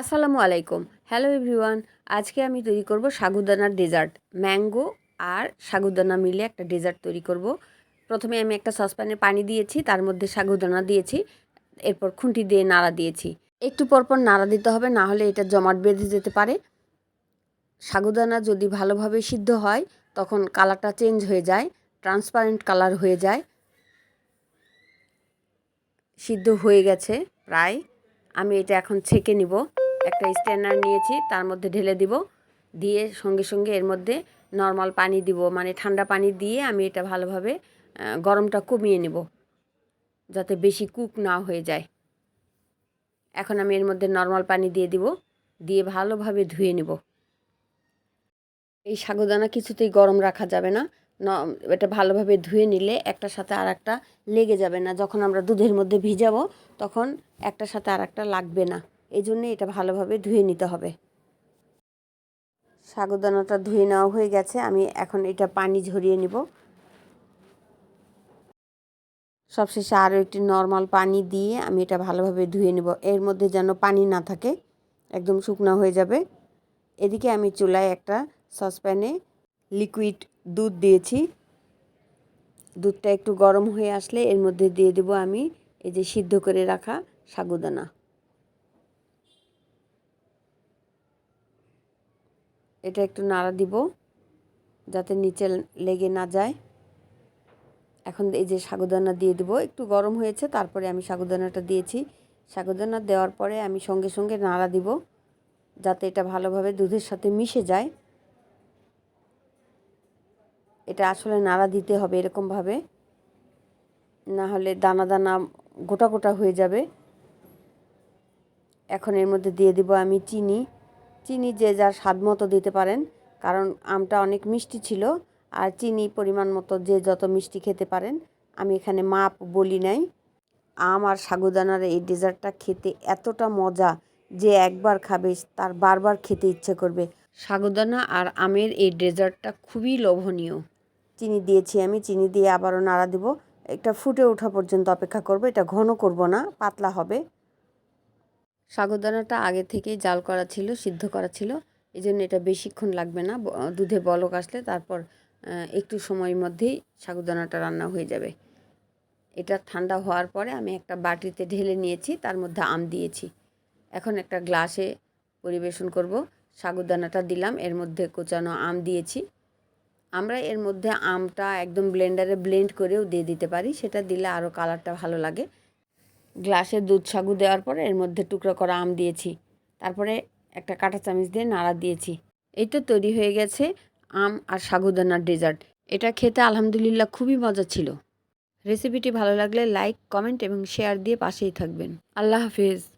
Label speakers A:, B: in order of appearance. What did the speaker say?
A: আসসালামু আলাইকুম। Hello everyone আজকে আমি তৈরি করব সাগুদানার ডেজার্ট ম্যাঙ্গো আর সাগুদানা মিলে একটা ডেজার্ট তৈরি করব। প্রথমে আমি একটা সসপ্যানে পানি দিয়েছি, তার মধ্যে সাগুদানা দিয়েছি, এরপর খুন্তি দিয়ে নাড়া দিয়েছি। একটু পরপর নাড়া দিতে হবে, না হলে এটা জমাট বেঁধে যেতে পারে। সাগুদানা যদি ভালোভাবে সিদ্ধ হয়, তখন কালারটা চেঞ্জ হয়ে যায় ট্রান্সপারেন্ট কালার হয়ে যায়। সিদ্ধ হয়ে গেছে, প্রায়। আমি এটা এখন ছেঁকে নিব। একটা স্ট্যান্ডার নিয়েছি, তার মধ্যে ঢেলে দিব। দিয়ে সঙ্গে সঙ্গে এর মধ্যে নর্মাল পানি দিব মানে ঠান্ডা পানি দিয়ে আমি এটা ভালোভাবে গরমটা কমিয়ে নেব, যাতে বেশি কুক না হয়ে যায়। এখন আমি এর মধ্যে নর্মাল পানি দিয়ে দিব, দিয়ে ভালোভাবে ধুয়ে নেব। এই সাগুদানা কিছুতেই গরম রাখা যাবে না। এটা ভালোভাবে ধুয়ে নিলে একটার সাথে আর একটা লেগে যাবে না। যখন আমরা দুধের মধ্যে ভিজাবো, তখন একটার সাথে আর একটা লাগবে না। এই জন্যে এটা ভালোভাবে ধুয়ে নিতে হবে। সাগুদানাটা ধুয়ে নেওয়া হয়ে গেছে, আমি এখন এটা পানি ঝরিয়ে নিব। সবশেষে আরও একটি নর্মাল পানি দিয়ে আমি এটা ভালোভাবে ধুয়ে নেব, এর মধ্যে যেন পানি না থাকে, একদম শুকনো হয়ে যাবে। এদিকে আমি চুলায় একটা সসপ্যানে লিকুইড দুধ দিয়েছি। দুধটা একটু গরম হয়ে আসলে এর মধ্যে দিয়ে দেবো আমি এই যে সিদ্ধ করে রাখা সাগুদানা এটা একটু নাড়া দিব, যাতে নিচে লেগে না যায়। এখন এই যে সাগুদানা দিয়ে দেবো, একটু গরম হয়েছে, তারপরে আমি সাগুদানাটা দিয়েছি। সাগুদানা দেওয়ার পরে আমি সঙ্গে সঙ্গে নাড়া দিব, যাতে এটা ভালোভাবে দুধের সাথে মিশে যায়। এটা আসলে নাড়া দিতে হবে এরকমভাবে, না হলে দানা দানা গোটা গোটা হয়ে যাবে। এখন এর মধ্যে দিয়ে দিব আমি চিনি। চিনি যে যার স্বাদ মতো দিতে পারেন, কারণ আমটা অনেক মিষ্টি ছিল, আর চিনি পরিমাণ মতো যে যত মিষ্টি খেতে পারেন, আমি এখানে মাপ বলি নাই। আম আর সাগুদানার এই ডেজার্টটা খেতে এতটা মজা যে একবার খাবে, তার বারবার খেতে ইচ্ছে করবে। সাগুদানা আর আমের এই ডেজার্টটা খুবই লোভনীয়। চিনি দিয়েছি আমি, চিনি দিয়ে আবারও নাড়া দিব। এটা ফুটে ওঠা পর্যন্ত অপেক্ষা করব, এটা ঘন করব না, পাতলা হবে। সাগুদানাটা আগে থেকেই জাল করা ছিল, সিদ্ধ করা ছিল। এই জন্য এটা বেশিক্ষণ লাগবে না দুধে বলক আসলে তারপর একটু সময়ের মধ্যেই সাগুদানাটা রান্না হয়ে যাবে। এটা ঠান্ডা হওয়ার পরে আমি একটা বাটিতে ঢেলে নিয়েছি, তার মধ্যে আম দিয়েছি। এখন একটা গ্লাসে পরিবেশন করব। সাগুদানাটা দিলাম, এর মধ্যে কোচানো আম দিয়েছি। আমরা এর মধ্যে আমটা একদম ব্লেন্ডারে ব্লেন্ড করেও দিয়ে দিতে পারি, সেটা দিলে আরও কালারটা ভালো লাগে। গ্লাসে দুধ সাগু দেওয়ার পরে এর মধ্যে টুকরো করা আম দিয়েছি। তারপরে একটা কাঁটা চামচ দিয়ে নাড়া দিয়েছি। এই তো তৈরি হয়ে গেছে আম আর সাগুদানার ডেজার্ট। এটা খেতে আলহামদুলিল্লাহ খুবই মজা ছিল। রেসিপিটি ভালো লাগলে লাইক, কমেন্ট এবং শেয়ার দিয়ে পাশেই থাকবেন। আল্লাহ হাফিজ।